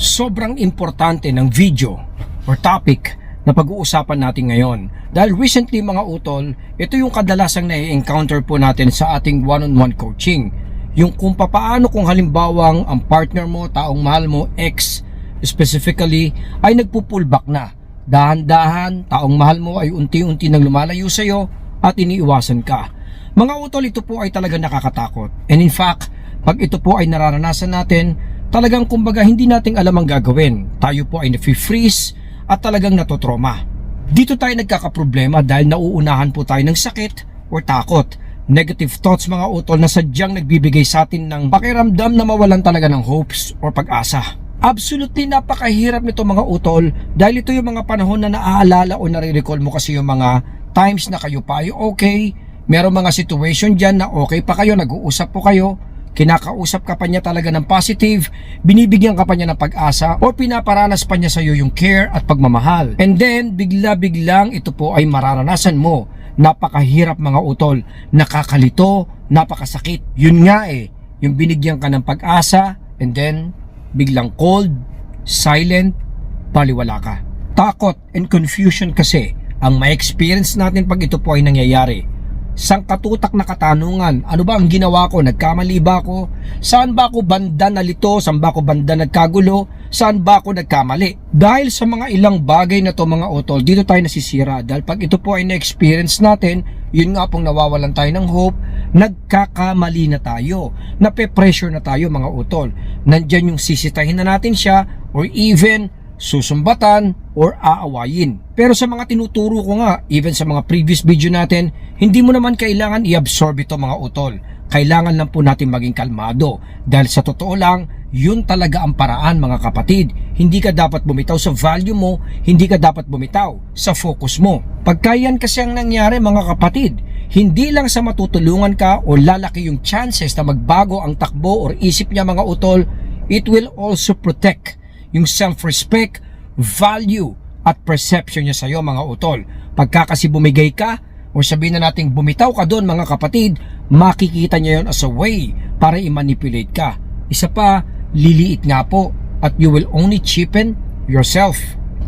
sobrang importante ng video or topic na pag-uusapan natin ngayon. Dahil recently mga utol, ito yung kadalasang na-encounter po natin sa ating one-on-one coaching. Yung kung papaano kung halimbawang ang partner mo, taong mahal mo, ex specifically, ay nagpo-pull back na. Dahan-dahan, taong mahal mo ay unti-unti nang lumalayo sa'yo at iniiwasan ka. Mga utol, ito po ay talaga nakakatakot. And in fact, pag ito po ay nararanasan natin, talagang kumbaga hindi nating alam ang gagawin. Tayo po ay nafe-freeze at talagang natotroma. Dito tayo nagkakaproblema dahil nauunahan po tayo ng sakit or takot. Negative thoughts mga utol na sadyang nagbibigay sa atin ng pakiramdam na mawalan talaga ng hopes or pag-asa. Absolutely napakahirap nito mga utol dahil ito yung mga panahon na naaalala o nare-recall mo kasi yung mga times na kayo pa ay okay, meron mga situation dyan na okay pa kayo, nag-uusap po kayo, kinakausap ka pa niya talaga ng positive, binibigyan ka pa niya ng pag-asa o pinaparanas pa niya sa iyo yung care at pagmamahal. And then, bigla-biglang ito po ay mararanasan mo. Napakahirap mga utol, nakakalito, napakasakit. Yun nga eh, yung binigyan ka ng pag-asa and then biglang cold, silent, paliwala ka. Takot and confusion kasi ang ma-experience natin pag ito po ay nangyayari sangkatutak na katanungan. Ano ba ang ginawa ko? Nagkamali ba ako? Saan ba ako banda nalito? Saan ba ako banda nagkagulo? Saan ba ako nagkamali? Dahil sa mga ilang bagay na to mga utol, dito tayo nasisira. Dahil pag ito po ay na-experience natin, yun nga pong nawawalan tayo ng hope, nagkakamali na tayo. Nape-pressure na tayo mga utol. Nandyan yung sisitahin na natin siya or even susumbatan or aawayin. Pero sa mga tinuturo ko nga, even sa mga previous video natin, hindi mo naman kailangan i-absorb ito mga utol. Kailangan lang po natin maging kalmado. Dahil sa totoo lang, yun talaga ang paraan mga kapatid. Hindi ka dapat bumitaw sa value mo, hindi ka dapat bumitaw sa focus mo. Pagka yan kasi ang nangyari mga kapatid, hindi lang sa matutulungan ka o lalaki yung chances na magbago ang takbo or isip niya mga utol, it will also protect yung self-respect, value, at perception niya sa iyo mga utol. Pagka kasi bumigay ka, o sabihin na nating bumitaw ka doon mga kapatid, makikita niya yon as a way para i-manipulate ka. Isa pa, liliit nga po at you will only cheapen yourself.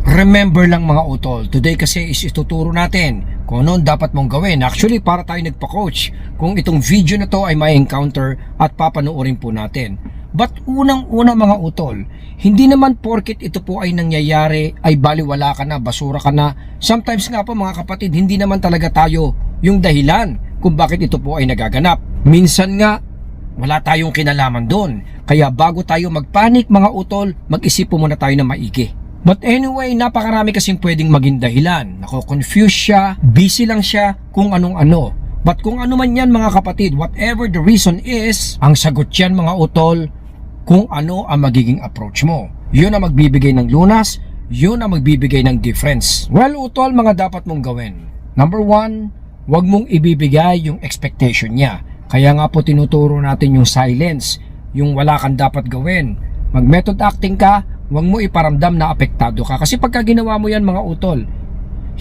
Remember lang mga utol, today kasi is ituturo natin kung ano dapat mong gawin. Actually, para tayo nagpa-coach kung itong video na to ay may encounter at papanoorin po natin. But unang-una mga utol, hindi naman porket ito po ay nangyayari ay baliwala ka na, basura ka na. Sometimes nga po mga kapatid, hindi naman talaga tayo yung dahilan kung bakit ito po ay nagaganap. Minsan nga, wala tayong kinalaman doon. Kaya bago tayo magpanik mga utol, mag-isip po muna tayo na maigi. But anyway, napakarami kasing pwedeng maging dahilan. Nako-confuse siya, busy lang siya, kung anong ano. But kung ano man yan mga kapatid, whatever the reason is, ang sagot yan mga utol, kung ano ang magiging approach mo. Yun ang magbibigay ng lunas, yun ang magbibigay ng difference. Well, utol, mga dapat mong gawin. Number one, wag mong ibibigay yung expectation niya. Kaya nga po tinuturo natin yung silence, yung wala kang dapat gawin. Mag-method acting ka, wag mo iparamdam na apektado ka. Kasi pagka ginawa mo yan mga utol,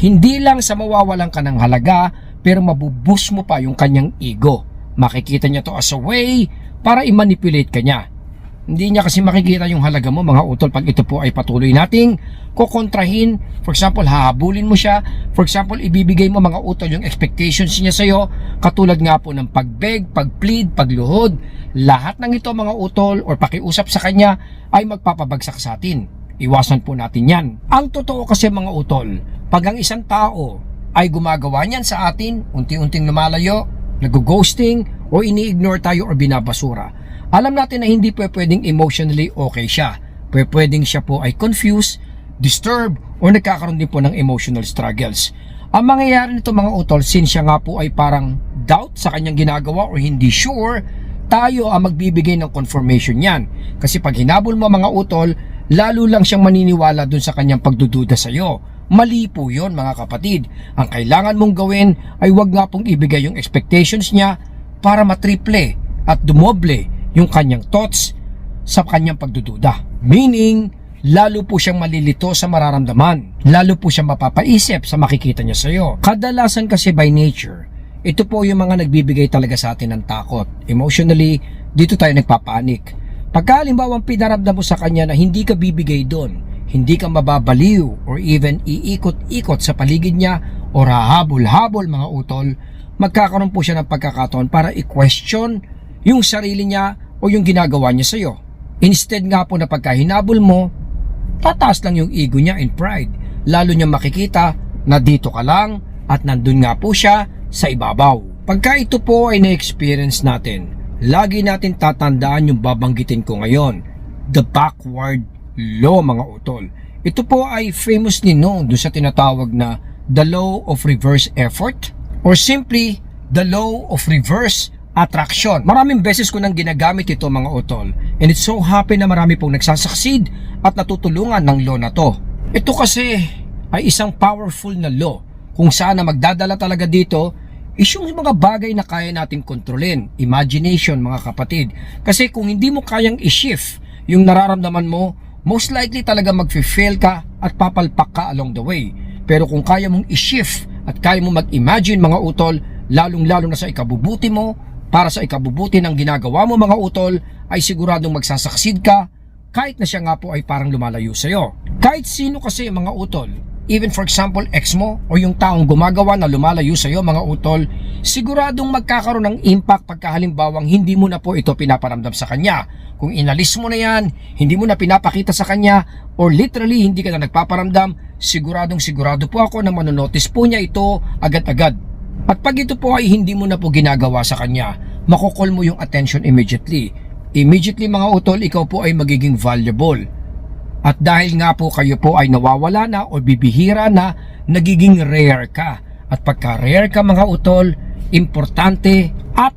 hindi lang sa mawawalan ka ng halaga, pero mabubus mo pa yung kanyang ego. Makikita niya to as a way para i-manipulate ka niya. Hindi niya kasi makikita yung halaga mo mga utol pag ito po ay patuloy nating kukontrahin. For example, hahabulin mo siya. For example, ibibigay mo mga utol yung expectations niya sa'yo. Katulad nga po ng pagbeg, pagplead, pagluhod. Lahat ng ito mga utol or pakiusap sa kanya ay magpapabagsak sa atin. Iwasan po natin yan. Ang totoo kasi mga utol, pag ang isang tao ay gumagawa niyan sa atin, unti-unting lumalayo, nag-ghosting, o ini-ignore tayo o binabasura, alam natin na hindi po pwedeng emotionally okay siya. Pwedeng siya po ay confused, disturbed, o nagkakaroon din po ng emotional struggles. Ang mangyayari nito mga utol, since siya nga po ay parang doubt sa kanyang ginagawa or hindi sure, tayo ang magbibigay ng confirmation yan. Kasi pag hinabol mo mga utol, lalo lang siyang maniniwala dun sa kanyang pagdududa sa iyo. Mali po yon mga kapatid. Ang kailangan mong gawin ay wag nga pong ibigay yung expectations niya para matriple at dumoble yung kanyang thoughts sa kanyang pagdududa. Meaning, lalo po siyang malilito sa mararamdaman. Lalo po siyang mapapaisip sa makikita niya sa iyo. Kadalasan kasi by nature, ito po yung mga nagbibigay talaga sa atin ng takot. Emotionally, dito tayo nagpapanik. Pagka halimbawang pinaramdam mo sa kanya na hindi ka bibigay doon, hindi ka mababaliw or even iikot-ikot sa paligid niya or hahabol-habol mga utol, magkakaroon po siya ng pagkakataon para i-question yung sarili niya o yung ginagawa niya sa'yo. Instead nga po na pagka hinabol mo, tataas lang yung ego niya and pride. Lalo niya makikita na dito ka lang at nandun nga po siya sa ibabaw. Pagka ito po ay na-experience natin, lagi natin tatandaan yung babanggitin ko ngayon, the backward law mga utol. Ito po ay famously known doon sa tinatawag na the law of reverse effort or simply the law of reverse attraction. Maraming beses ko nang ginagamit ito mga utol and it's so happy na marami pong nagsasucceed at natutulungan ng law na to. Ito kasi ay isang powerful na law kung saan na magdadala talaga dito is yung mga bagay na kaya nating kontrolin. Imagination mga kapatid. Kasi kung hindi mo kayang i-shift yung nararamdaman mo, most likely talaga mag-fail ka at papalpak ka along the way. Pero kung kaya mong i-shift at kaya mong mag-imagine mga utol, lalong-lalo na sa ikabubuti mo, para sa ikabubuti ng ginagawa mo mga utol, ay siguradong magsasaksid ka kahit na siya nga po ay parang lumalayo sa'yo. Kahit sino kasi mga utol, even for example ex mo o yung taong gumagawa na lumalayo sa'yo mga utol, siguradong magkakaroon ng impact pagka halimbawang hindi mo na po ito pinaparamdam sa kanya. Kung inalis mo na yan, hindi mo na pinapakita sa kanya, or literally hindi ka na nagpaparamdam, siguradong sigurado po ako na manonotice po niya ito agad-agad. At pag ito po ay hindi mo na po ginagawa sa kanya, makukol mo yung attention immediately. Immediately mga utol, ikaw po ay magiging valuable. At dahil nga po kayo po ay nawawala na o bibihira na, nagiging rare ka. At pagka rare ka mga utol, importante at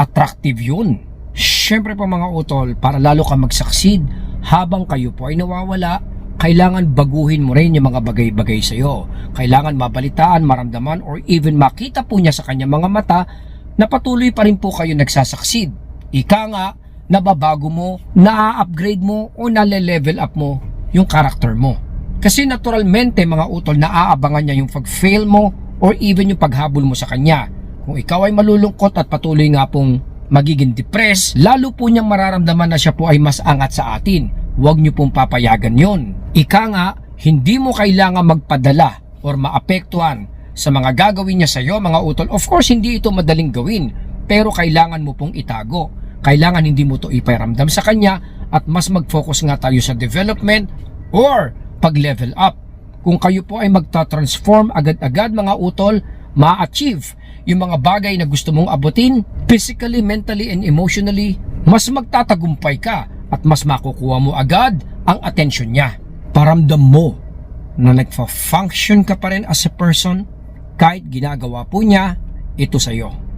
attractive yun. Siyempre po mga utol, para lalo ka mag-succeed, habang kayo po ay nawawala, kailangan baguhin mo rin yung mga bagay-bagay sa iyo. Kailangan mabalitaan, maramdaman, or even makita po niya sa kanyang mga mata na patuloy pa rin po kayo nagsasucceed. Ika nga, nababago mo, na-upgrade mo, o nale-level up mo yung karakter mo. Kasi naturalmente mga utol, naaabangan niya yung pag-fail mo or even yung paghabol mo sa kanya. Kung ikaw ay malulungkot at patuloy nga pong magiging depressed, lalo po niyang mararamdaman na siya po ay mas angat sa atin. Huwag niyo pong papayagan yon. Ika nga, hindi mo kailangan magpadala or maapektuhan sa mga gagawin niya sa iyo, mga utol. Of course, hindi ito madaling gawin, pero kailangan mo pong itago. Kailangan hindi mo to iparamdam sa kanya at mas mag-focus nga tayo sa development or pag-level up. Kung kayo po ay magta-transform agad-agad mga utol, ma-achieve yung mga bagay na gusto mong abutin, physically, mentally, and emotionally, mas magtatagumpay ka at mas makukuha mo agad ang attention niya. Paramdam mo na nagfa-function ka pa rin as a person kahit ginagawa po niya ito sa iyo.